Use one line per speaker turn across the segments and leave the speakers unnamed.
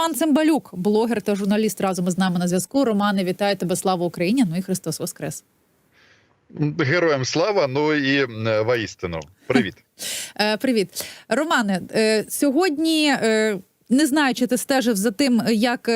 Роман Цимбалюк, блогер та журналіст разом із нами на зв'язку. Романе, вітаю тебе! Слава Україні! Ну і Христос Воскрес!
Героям слава, ну і воістину. Привіт.
Е, привіт, Романе. Е, сьогодні е, не знаю, чи ти стежив за тим, як.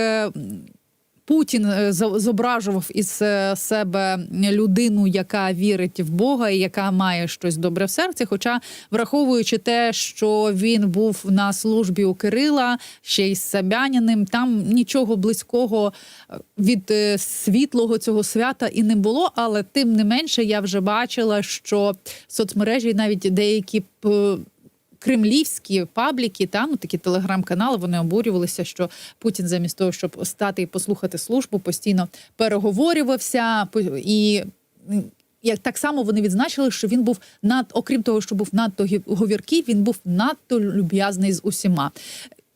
Путін е, зображував із е, себе людину, яка вірить в Бога і яка має щось добре в серці. Хоча, враховуючи те, що він був на службі у Кирила, ще й з Собяніним, там нічого близького е, від світлого цього свята і не було. Але тим не менше, я вже бачила, що соцмережі навіть деякі кремлівські пабліки, та ну такі телеграм-канали, вони обурювалися, що Путін замість того, щоб стати і послухати службу, постійно переговорювався і. Як так само вони відзначили, що він був над, окрім того, що був надто говіркий, він був надто люб'язний з усіма.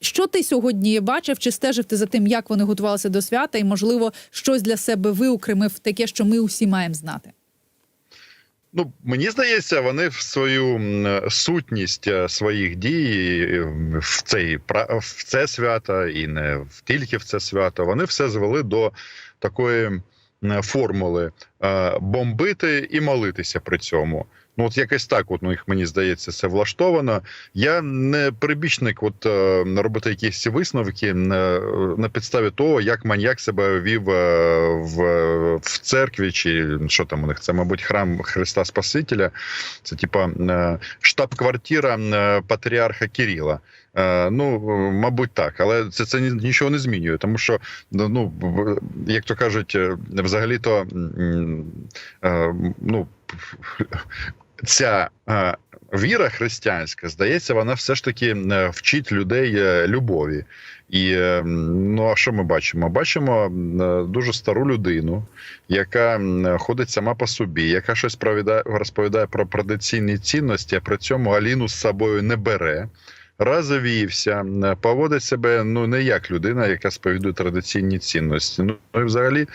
Що ти сьогодні бачив? Чи стежив ти за тим, як вони готувалися до свята, і можливо щось для себе виокремив таке, що ми усі маємо знати?
Ну мені здається, вони в свою сутність е, своїх дій е, в цей в це свято і не тільки в це свято. Вони все звели до такої формули е, бомбити і молитися при цьому. Ну, от якось так, от ну, їх мені здається, це влаштовано. Я не прибічник, от е, робити якісь висновки на, на підставі того, як маньяк себе вів е, в, в церкві, чи що там у них це, мабуть, храм Христа Спасителя. Це типа е, штаб-квартира е, патріарха Кирила. Е, Ну, мабуть, так, але це, це нічого не змінює, тому що ну, як то кажуть, е, взагалі-то е, ну. Ця віра християнська, здається, вона все ж таки вчить людей любові. І ну а що ми бачимо? Бачимо дуже стару людину, яка ходить сама по собі, яка щось розповідає про традиційні цінності, а при цьому Аліну з собою не бере. Розовівся, поводить себе ну не як людина, яка сповідує традиційні цінності. Ну і взагалі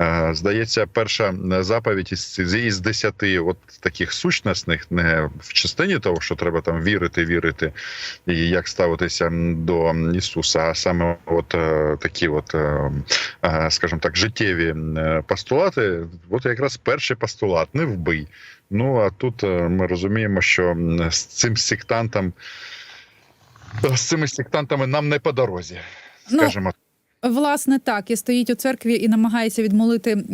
Е, Здається, перша заповідь із десяти от таких сучасних, не в частині того, що треба там вірити, вірити, і як ставитися до Ісуса, а саме от е, такі, от, е, е, скажімо так, життєві е, постулати. От якраз перший постулат не вбий. Ну а тут е, ми розуміємо, що з цим сектантом, з цими сектантами нам не по дорозі,
Ну,
скажімо.
Власне, так і стоїть у церкві і намагається відмолити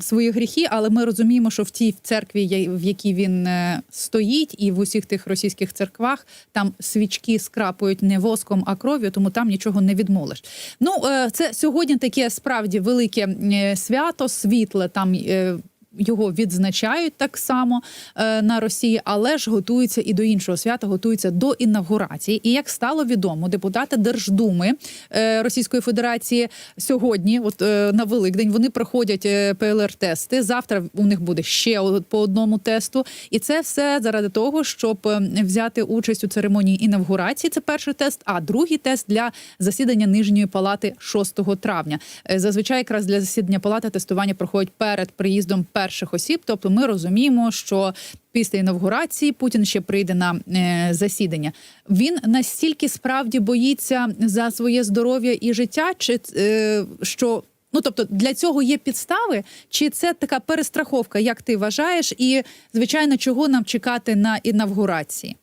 свої гріхи, але ми розуміємо, що в тій церкві, в якій він е, стоїть, і в усіх тих російських церквах там свічки скрапують не воском, а кров'ю, тому там нічого не відмолиш. Ну е, це сьогодні таке справді велике е, свято, світле там. Його відзначають так само е, на Росії, але ж готуються і до іншого свята, готуються до інавгурації. І як стало відомо, депутати Держдуми е, Російської Федерації сьогодні, от е, на Великдень, вони проходять е, ПЛР-тести. Завтра у них буде ще по одному тесту, і це все заради того, щоб е, взяти участь у церемонії інавгурації. Це перший тест, а другий тест для засідання нижньої палати 6 травня. Е, Зазвичай якраз для засідання палати тестування проходять перед приїздом перших осіб. Тобто, ми розуміємо, що після інавгурації Путін ще прийде на е, засідання. Він настільки справді боїться за своє здоров'я і життя, чи е, що. Ну, тобто для цього є підстави, чи це така перестраховка, як ти вважаєш, і звичайно, чого нам чекати на інавгурації?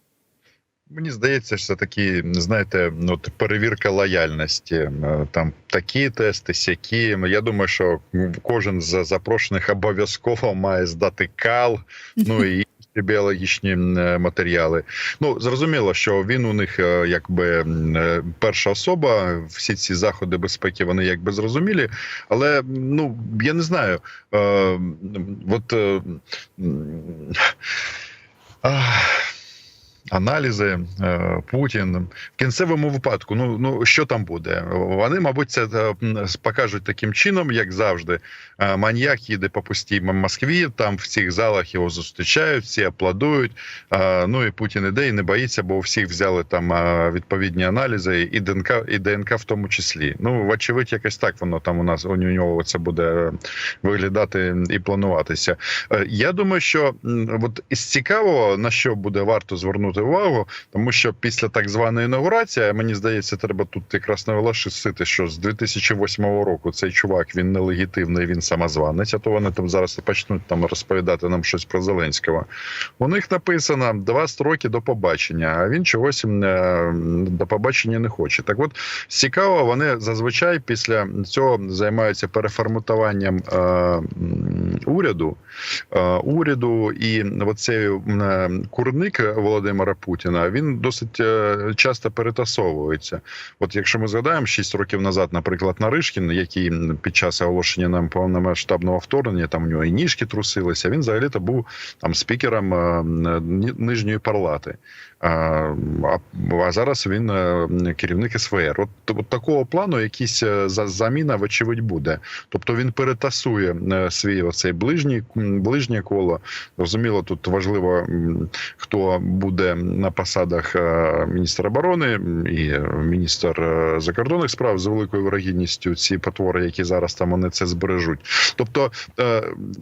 Мені здається, що це такі, знаєте, ну, от перевірка лояльності. Там такі тести, сякі. Я думаю, що кожен з запрошених обов'язково має здати кал, ну і біологічні матеріали. Ну зрозуміло, що він у них е, якби е, перша особа. Всі ці заходи безпеки вони якби зрозумілі, але ну я не знаю. Е, от е, аналізи е, Путін в кінцевому випадку. Ну ну що там буде? Вони, мабуть, це е, покажуть таким чином, як завжди. Е, Маньяк їде по пустій Москві. Там в цих залах його зустрічають, всі аплодують. Ну і Путін іде і не боїться, бо у всіх взяли там відповідні аналізи, і ДНК, і ДНК в тому числі. Ну вочевидь, якось так воно там у нас у нього це буде виглядати і плануватися. Я думаю, що от із цікавого на що буде варто звернути звернути увагу, тому що після так званої інаугурації, мені здається, треба тут якраз наголосити, що з 2008 року цей чувак він нелегітимний, він самозванець. А то вони там зараз почнуть там розповідати нам щось про Зеленського. У них написано два строки до побачення, а він чогось е, до побачення не хоче. Так, от цікаво, вони зазвичай після цього займаються переформатуванням е, уряду. Е, уряду і оцей е, курник Володимира Путіна він досить е, часто перетасовується. От якщо ми згадаємо 6 років назад, наприклад, Наришкін, який під час оголошення нам повномасштабного вторгнення там у нього і ніжки трусилися, він взагалі то був там спікером нижньої палати. А, зараз він е, керівник СВР. От, от такого плану якийсь е, за- заміна, вочевидь, буде. Тобто він перетасує е, свій оцей ближній ближнє коло. Розуміло, тут важливо, хто буде на посадах міністра оборони і міністр закордонних справ з великою вирогідністю ці потвори, які зараз там вони це збережуть. Тобто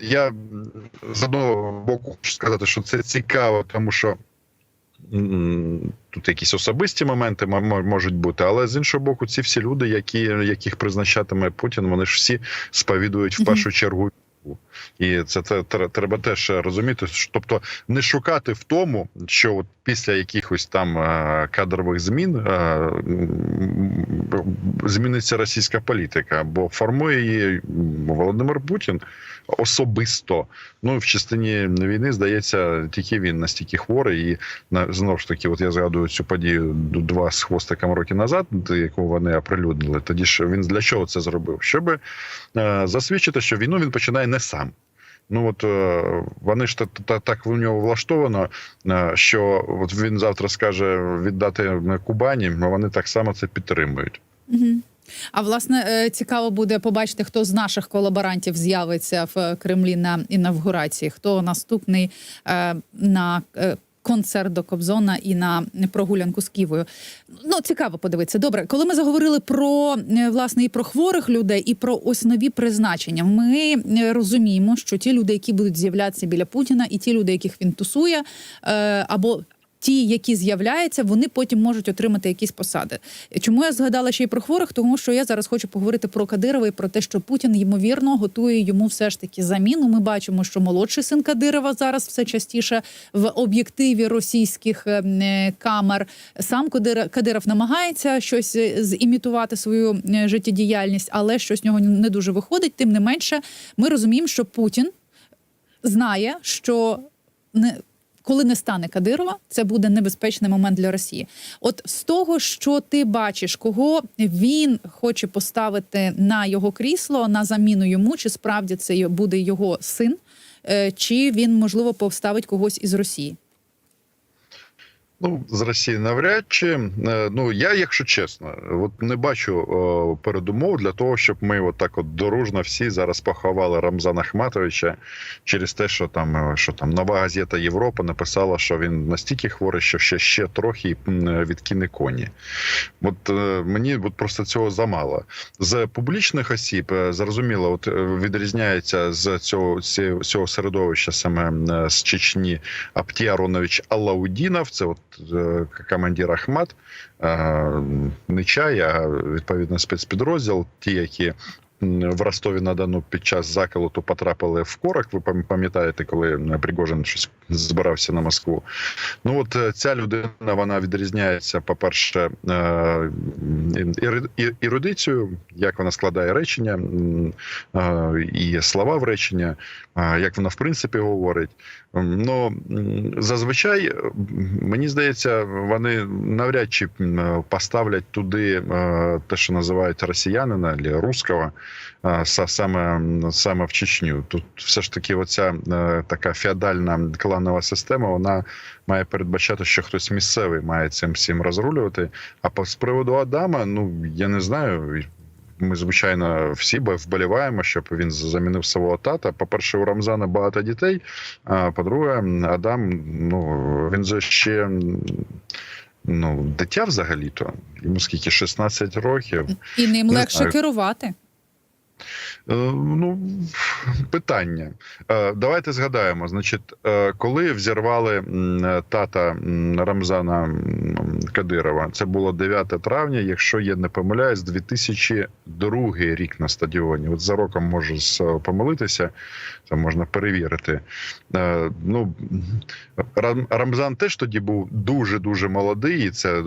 я з одного боку хочу сказати, що це цікаво, тому що. Тут якісь особисті моменти можуть бути, але з іншого боку, ці всі люди, які, яких призначатиме Путін, вони ж всі сповідують в першу чергу. І це, це тре- треба теж розуміти. Тобто не шукати в тому, що от після якихось там е, кадрових змін е, зміниться російська політика, бо формує її Володимир Путін особисто. Ну в частині війни здається, тільки він настільки хворий, і на знову ж таки, от я згадую цю подію два з хвостиком роки назад, яку вони оприлюднили. Тоді ж він для чого це зробив? Щоб е, засвідчити, що війну він починає не сам. Ну от е, вони ж та, та, так в нього влаштовано, е, що от він завтра скаже віддати Кубані, а вони так само це підтримують.
Угу. А власне е, цікаво буде побачити, хто з наших колаборантів з'явиться в Кремлі на інавгурації, хто наступний е, на е, концерт до Кобзона і на прогулянку з Ківою. Ну цікаво подивитися. Добре, коли ми заговорили про е, власне і про хворих людей, і про ось нові призначення, ми е, розуміємо, що ті люди, які будуть з'являтися біля Путіна, і ті люди, яких він тусує, е, або Ті, які з'являються, вони потім можуть отримати якісь посади. Чому я згадала ще й про хворих? Тому що я зараз хочу поговорити про Кадирова і про те, що Путін ймовірно готує йому все ж таки заміну. Ми бачимо, що молодший син Кадирова зараз все частіше в об'єктиві російських е, е, камер. Сам Кадиров намагається щось е, зімітувати свою е, життєдіяльність, але щось з нього не дуже виходить. Тим не менше, ми розуміємо, що Путін знає, що не. Коли не стане Кадирова, це буде небезпечний момент для Росії. От з того, що ти бачиш, кого він хоче поставити на його крісло на заміну йому, чи справді це буде його син, е, чи він можливо поставить когось із Росії?
Ну, з Росії навряд чи. Е, Ну я, якщо чесно, от не бачу о, передумов для того, щоб ми от от дорожно всі зараз поховали Рамзана Ахматовича через те, що там е, що там нова газета Європа написала, що він настільки хворий, що ще ще трохи відкине коні. От е, мені от просто цього замало. З публічних осіб е, зрозуміло, от е, відрізняється з цього ці- цього середовища саме е, з Чечні Апті Аронович Алаудінов. Це от е, командир Ахмат, е, не чай, а відповідно спецпідрозділ, ті, які. В Ростові на Дону під час заколоту потрапили в корок. Ви пам'ятаєте, коли Пригожин щось збирався на Москву. Ну от е, ця людина вона відрізняється, по-перше, е, ерудицією, як вона складає речення е, і слова в речення, е, як вона в принципі говорить. Ну зазвичай мені здається, вони навряд чи поставлять туди е, те, що називають росіянина або русского, е, саме, саме в Чечню. Тут все ж таки, оця е, така феодальна кланова система, вона має передбачати, що хтось місцевий має цим всім розрулювати. А з приводу Адама, ну я не знаю. Ми, звичайно, всі вболіваємо, щоб він замінив свого тата. По-перше, у Рамзана багато дітей. А по-друге, Адам, ну він же ще ну, дитя взагалі-то. Йому скільки 16 років.
І ним легше
знаю.
керувати.
Е, Ну, питання. Е, Давайте згадаємо. Значить, е, коли взірвали тата Рамзана Кадирова, це було 9 травня, якщо я не помиляюсь, 2002 рік на стадіоні. От за роком можу помилитися, це можна перевірити. Ну, Рамзан теж тоді був дуже дуже молодий, і це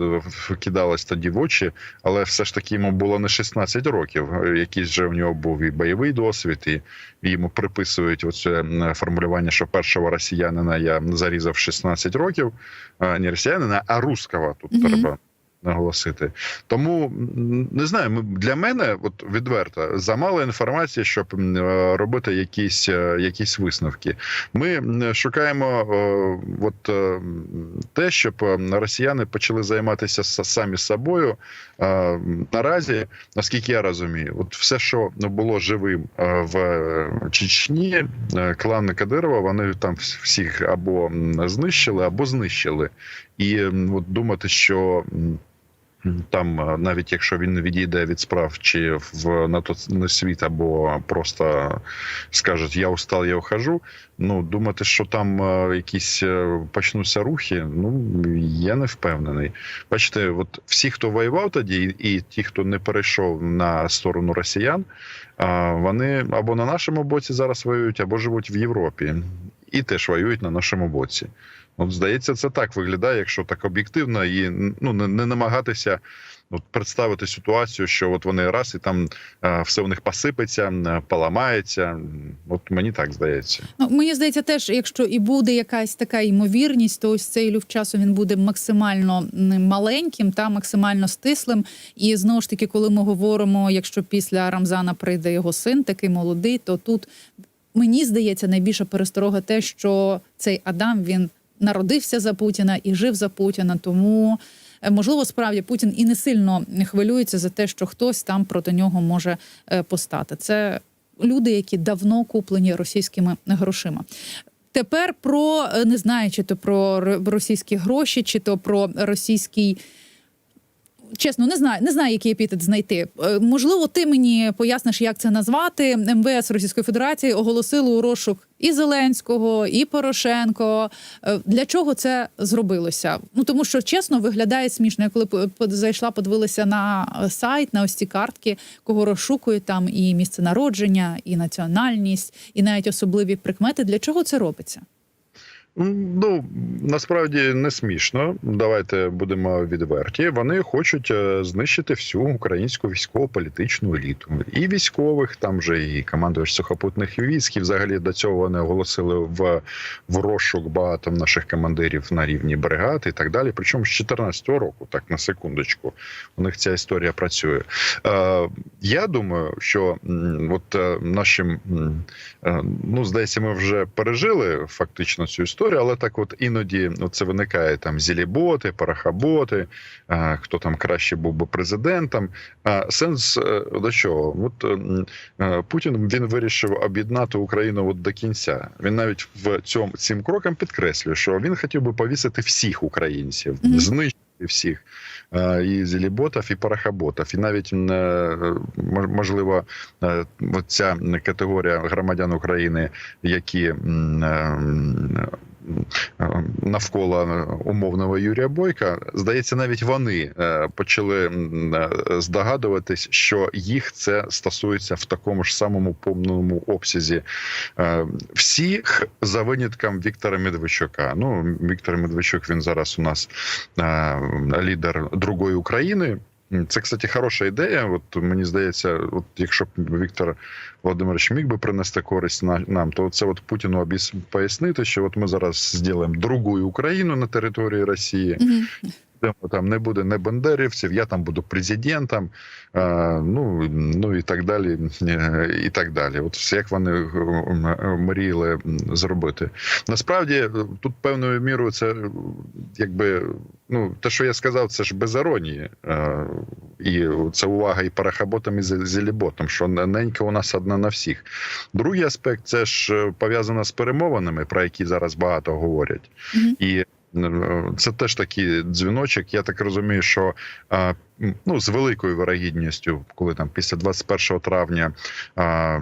кидалось тоді в очі, але все ж таки йому було не 16 років. Якийсь же в нього був і бойовий досвід, і йому приписують оце формулювання, що першого росіянина я зарізав 16 років. Не росіянина, а русского тут
Мгм.
треба. Наголосити, тому не знаю. Для мене, от відверто, замало інформації, щоб е, робити якісь, е, якісь висновки. Ми шукаємо е, от те, щоб росіяни почали займатися самі собою. Наразі, наскільки я розумію, от все, що було живим в Чечні, клан Кадирова, вони там всіх або знищили, або знищили. І от думати, що. Там, е, навіть якщо він відійде від справ чи в на то на світ, або просто скажуть я устал, я ухожу. Ну думати, що там е, якісь е, почнуться рухи. Ну я не впевнений. Бачите, от всі, хто воював тоді, і ті, хто не перейшов на сторону росіян, вони або на нашому боці зараз воюють, або живуть в Європі, і теж воюють на нашому боці. От здається, це так виглядає, якщо так об'єктивно, і ну не, не намагатися. От представити ситуацію, що от вони раз і там е, все у них посипеться, е, поламається. От мені так здається.
Ну, мені здається, теж, якщо і буде якась така ймовірність, то ось цей люфт часу він буде максимально маленьким та максимально стислим. І знову ж таки, коли ми говоримо, якщо після Рамзана прийде його син, такий молодий, то тут мені здається найбільша пересторога те, що цей Адам він народився за Путіна і жив за Путіна. Тому е, можливо, справді Путін і не сильно хвилюється за те, що хтось там проти нього може е, постати. Це люди, які давно куплені російськими грошима. Тепер про е, не знаю, чи то про російські гроші, чи то про російський. Чесно, не знаю, не знаю, який епітет знайти. Можливо, ти мені поясниш, як це назвати. МВС Російської Федерації оголосили у розшук і Зеленського, і Порошенко. Е, Для чого це зробилося? Ну тому що чесно виглядає смішно. Я коли зайшла, подивилася на е, сайт, на ось ці картки, кого розшукують там і місце народження, і національність, і навіть особливі прикмети. Для чого це робиться?
Ну насправді не смішно. Давайте будемо відверті. Вони хочуть е, знищити всю українську військово-політичну еліту. І військових, там же і командувач сухопутних військ. І взагалі до цього вони оголосили в, в розшук багато наших командирів на рівні бригад і так далі. Причому з 14 року, так на секундочку, у них ця історія працює. Е, я думаю, що от е, нашим Е, Ну, здається, ми вже пережили фактично цю історію, але так, от іноді ну, це виникає там зіліботи, парахаботи, е, хто там краще був би президентом. А сенс е, до чого? От ем, е, Путін він вирішив об'єднати Україну от до кінця. Він навіть в цьому цим кроком підкреслює, що він хотів би повісити всіх українців, знищити всіх. е, І зіліботів, і парахаботів. І навіть е, можливо е, ця категорія громадян України, які е, е, навколо умовного Юрія Бойка, здається, навіть вони е, почали е, здогадуватись, що їх це стосується в такому ж самому повному обсязі е, всіх за винятком Віктора Медведчука. Ну, Віктор Медведчук він зараз у нас е, лідер другої України. Це, кстати, хороша ідея. От мені здається, от якщо б Віктор Володимирович міг би принести користь на- нам, то це от Путіну обіс пояснити, що от ми зараз зробимо другу Україну на території Росії.
Мгм.
Де Там не буде не бандерівців, я там буду президентом, е, ну, ну і так далі. е, І так далі. От все як вони е, мріяли зробити. Насправді, тут певною мірою це якби ну те, що я сказав, це ж без іронії. І це увага і парахаботам, і зіліботам, що ненька у нас одна на всіх. Другий аспект це ж пов'язано з перемовинами, про які зараз багато говорять.
Мгм.
І е, це теж такий дзвіночок. Я так розумію, що е, ну з великою вирогідністю, коли там після 21 травня а,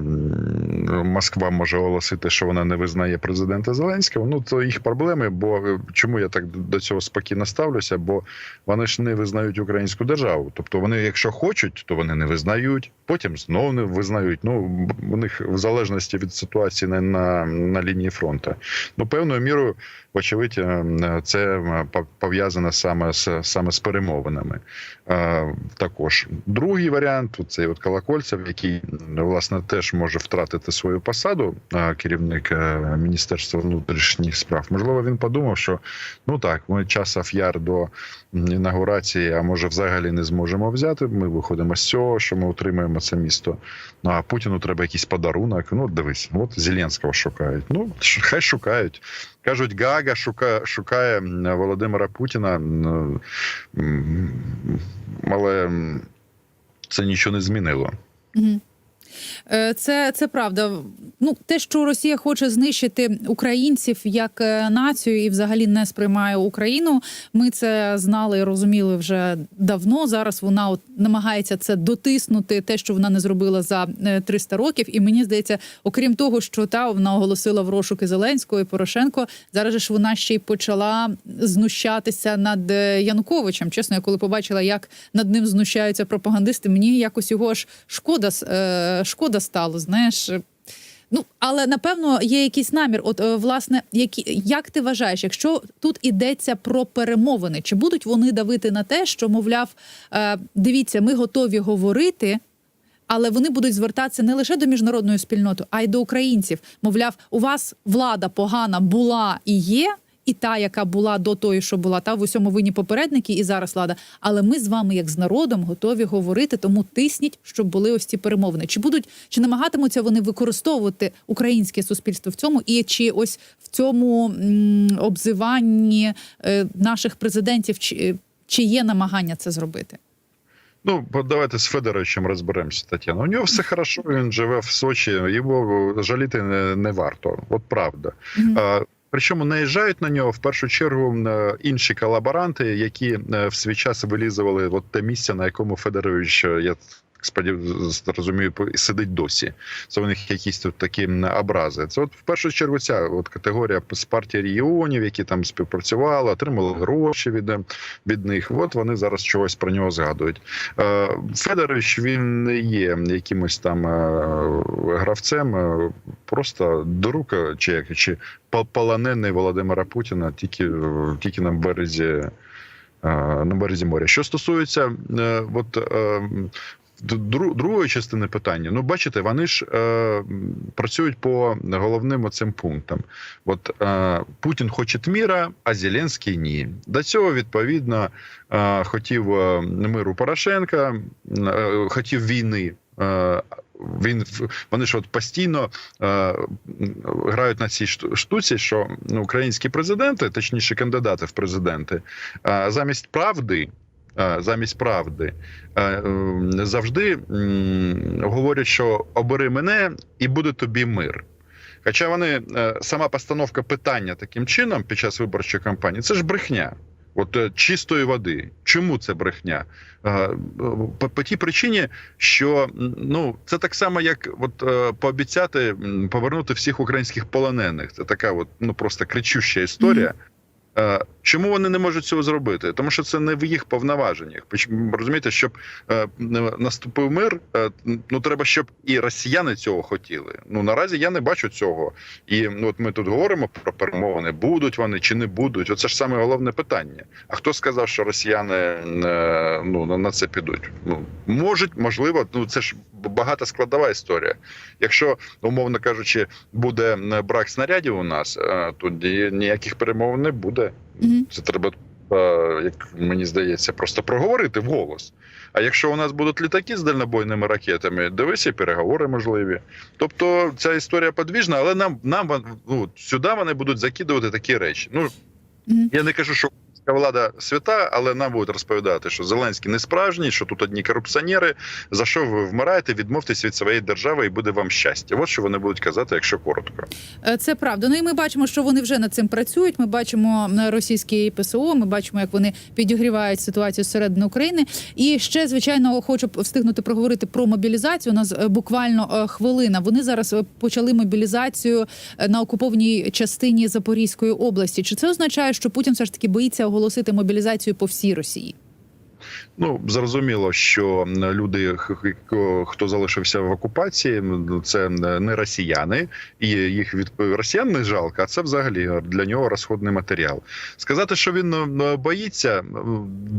Москва може оголосити, що вона не визнає президента Зеленського. Ну то їх проблеми. Бо е, чому я так до цього спокійно ставлюся? Бо вони ж не визнають українську державу. Тобто вони, якщо хочуть, то вони не визнають. Потім знову не визнають. Ну у них в залежності від ситуації на, на, на лінії фронту. Ну певною мірою, вочевидь, е, це е, пов- пов'язано саме з саме з перемовинами. Також другий варіант цей от Колокольцев, який власне теж може втратити свою посаду, керівник е, міністерства внутрішніх справ. Можливо, він подумав, що ну так, ми часов яр до інаугурації, а може, взагалі не зможемо взяти. Ми виходимо з цього, що ми утримуємо це місто. Ну а Путіну треба якийсь подарунок. Ну, дивись, от Зеленського шукають. Ну хай шукають. Кажуть, Гага шука, шукає Володимира Путіна, але це нічого не змінило.
Мгм. Е, Це, це правда. Ну, те, що Росія хоче знищити українців як е, націю і взагалі не сприймає Україну. Ми це знали і розуміли вже давно. Зараз вона от намагається це дотиснути, те, що вона не зробила за е, 300 років. І мені здається, окрім того, що та вона оголосила в розшуки Зеленського і Порошенко. Зараз ж вона ще й почала знущатися над е, Януковичем. Чесно, я коли побачила, як над ним знущаються пропагандисти, мені якось його аж шкода е, шкода стало. Знаєш. Ну, але напевно є якийсь намір. От е, власне, які як ти вважаєш, якщо тут ідеться про перемовини, чи будуть вони давити на те, що мовляв, е, дивіться, ми готові говорити, але вони будуть звертатися не лише до міжнародної спільноти, а й до українців. Мовляв, у вас влада погана була і є. І та, яка була до тої, що була, та в усьому винні попередники, і зараз влада. Але ми з вами, як з народом, готові говорити, тому тисніть, щоб були ось ці перемовини. Чи будуть чи намагатимуться вони використовувати українське суспільство в цьому, і чи ось в цьому м, обзиванні е, наших президентів, чи, чи є намагання це зробити?
Ну, давайте з Федоровичем розберемося, Тетяна. У нього все хорошо, він живе в Сочі, його жаліти не, не варто. От правда.
Мгм.
А, Причому наїжджають на нього в першу чергу е, інші колаборанти, які е, в свій час вилізували от те місце, на якому Федорович, е, я сподів- розумію, сидить досі. Це у них якісь тут такі образи. Це от в першу чергу ця от категорія з партії регіонів, які там співпрацювали, отримали гроші від, е, від них. От вони зараз чогось про нього згадують. Е, Федорович він не є якимось там е, гравцем, просто до рук, чи чи полонений Володимира Путіна тільки, тільки на березі. На березі моря. Що стосується от, другої частини питання, ну бачите, вони ж е, працюють по головним оцим пунктам. От е, Путін хоче міра, а Зеленський ні. До цього відповідно е, хотів е, миру Порошенка, е, хотів війни. Е, він вони ж от постійно е, грають на цій штуці, що ну, українські президенти, точніше кандидати в президенти, е, замість правди. Е, Замість правди е, завжди говорять, що обери мене і буде тобі мир. Хоча вони е, сама постановка питання таким чином під час виборчої кампанії це ж брехня. От чистої води. Чому це брехня? По, по тій причині, що ну це так само, як от пообіцяти повернути всіх українських полонених. Це така, от ну просто кричуща історія. Е, Чому вони не можуть цього зробити? Тому що це не в їх повноваженнях. Розумієте, щоб е, наступив мир, е, ну треба, щоб і росіяни цього хотіли. Ну наразі я не бачу цього. І ну, от ми тут говоримо про перемовини, будуть вони чи не будуть. Оце ж саме головне питання. А хто сказав, що росіяни е, ну на- це підуть? Ну можуть, можливо, ну це ж багата складова історія. Якщо умовно кажучи, буде брак снарядів у нас, е, тоді ніяких перемовин не буде.
Мгм.
Це треба, е, як мені здається, просто проговорити вголос. А якщо у нас будуть літаки з дальнобойними ракетами, дивися, і переговори можливі. Тобто ця історія подвіжна, але нам нам ну, сюди вони будуть закидувати такі речі. Ну я не кажу, що українська влада свята, але нам будуть розповідати, що Зеленський не справжній, що тут одні корупціонери. За що ви вмираєте? Відмовтесь від своєї держави, і буде вам щастя. От що вони будуть казати, якщо коротко.
Е, Це правда. Ну і ми бачимо, що вони вже над цим працюють. Ми бачимо російські ПСО. Ми бачимо, як вони підігрівають ситуацію зсередини України. І ще звичайно хочу встигнути проговорити про мобілізацію. У нас е, буквально е, хвилина. Вони зараз почали мобілізацію на окупованій частині Запорізької області. Чи це означає, що Путін все ж таки боїться оголосити мобілізацію по всій Росії?
Ну зрозуміло, що люди, хто залишився в окупації, це не росіяни, і їх від росіян не жалко. А це взагалі для нього розходний матеріал. Сказати, що він боїться,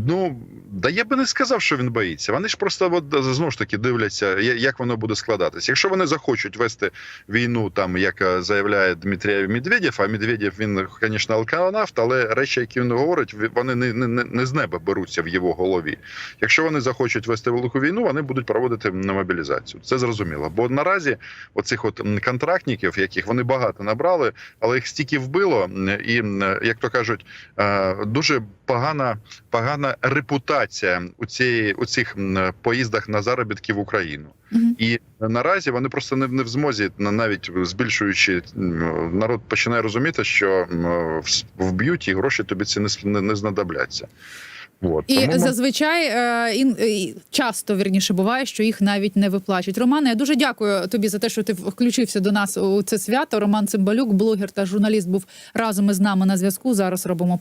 ну да я би не сказав, що він боїться. Вони ж просто от, знову ж таки дивляться, як воно буде складатися. Якщо вони захочуть вести війну, там як е, заявляє Дмитрій Медведєв, а Медведєв він, звісно, алканавт, але речі, які він говорить, вони не, не- не з неба беруться в його голові. Якщо вони захочуть вести велику війну, вони будуть проводити на мобілізацію. Це зрозуміло. Бо наразі оцих от контрактників, яких вони багато набрали, але їх стільки вбило, і як то кажуть, е, дуже погана, погана репутація у цієї у цих поїздах на заробітки в Україну. І наразі вони просто не, не в змозі, на- навіть збільшуючи народ починає розуміти, що вб'ють і гроші тобі ці не, не знадобляться. От.
І
Тому
зазвичай е, е, часто вірніше буває, що їх навіть не виплачують. Романе, я дуже дякую тобі за те, що ти включився до нас у це свято. Роман Цимбалюк, блогер та журналіст, був разом із нами на зв'язку. Зараз робимо